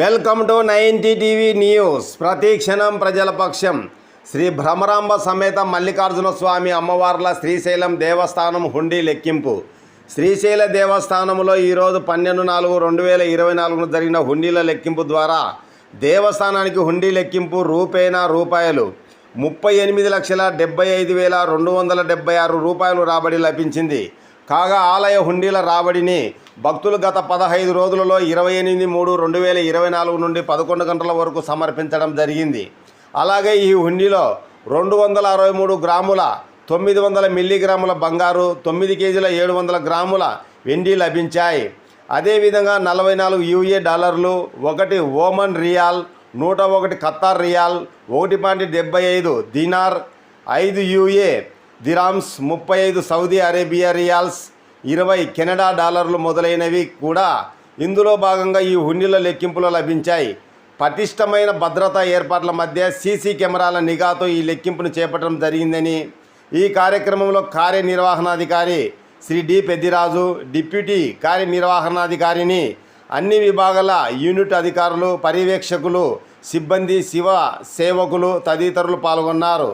Welcome to ninety TV news. ప్రతి క్షణం ప్రజల పక్షం. శ్రీ భ్రమరాంబ సమేత మల్లికార్జున స్వామి అమ్మవార్ల శ్రీశైలం దేవస్థానం హుండీ లెక్కింపు. శ్రీశైల దేవస్థానంలో ఈరోజు పన్నెండు నాలుగు రెండు వేల ఇరవై నాలుగున జరిగిన హుండీల లెక్కింపు ద్వారా దేవస్థానానికి హుండీ లెక్కింపు రూపేణా రూపాయలు. ముప్పై ఎనిమిది లక్షల డెబ్బై ఐదు వేల రెండు వందల డెబ్బై ఆరు రూపాయలు రాబడి లభించింది. కాగా ఆలయ హుండీల రాబడిని భక్తులు గత పదహైదు రోజులలో ఇరవై ఎనిమిది మూడు రెండు వేల ఇరవై నాలుగు నుండి పదకొండు గంటల వరకు సమర్పించడం జరిగింది. అలాగే ఈ హుండీలో రెండు వందల అరవై మూడు గ్రాముల తొమ్మిది వందల మిల్లీగ్రాముల బంగారు తొమ్మిది కేజీల ఏడు వందల గ్రాముల వెండి లభించాయి. అదేవిధంగా నలభై నాలుగు యూఏ డాలర్లు ఒకటి ఓమన్ రియాల్ నూట ఒకటి ఖత్తార్ రియాల్ ఒకటి పాయింట్ డెబ్బై ఐదు దినార్ ఐదు యూఏ దిరామ్స్ ముప్పై ఐదు సౌదీ అరేబియా రియాల్స్ ఇరవై కెనడా డాలర్లు మొదలైనవి కూడా ఇందులో భాగంగా ఈ హుండీల లెక్కింపులో లభించాయి. పటిష్టమైన భద్రతా ఏర్పాట్ల మధ్య సీసీ కెమెరాల నిఘాతో ఈ లెక్కింపును చేపట్టడం జరిగిందని ఈ కార్యక్రమంలో కార్యనిర్వహణాధికారి శ్రీ డి పెద్దిరాజు డిప్యూటీ కార్యనిర్వహణాధికారిని అన్ని విభాగాల యూనిట్ అధికారులు పర్యవేక్షకులు సిబ్బంది శివ సేవకులు తదితరులు పాల్గొన్నారు.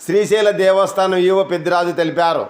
శ్రీశైల దేవస్థానం ఈవో పెద్దిరాజు తెలిపారు.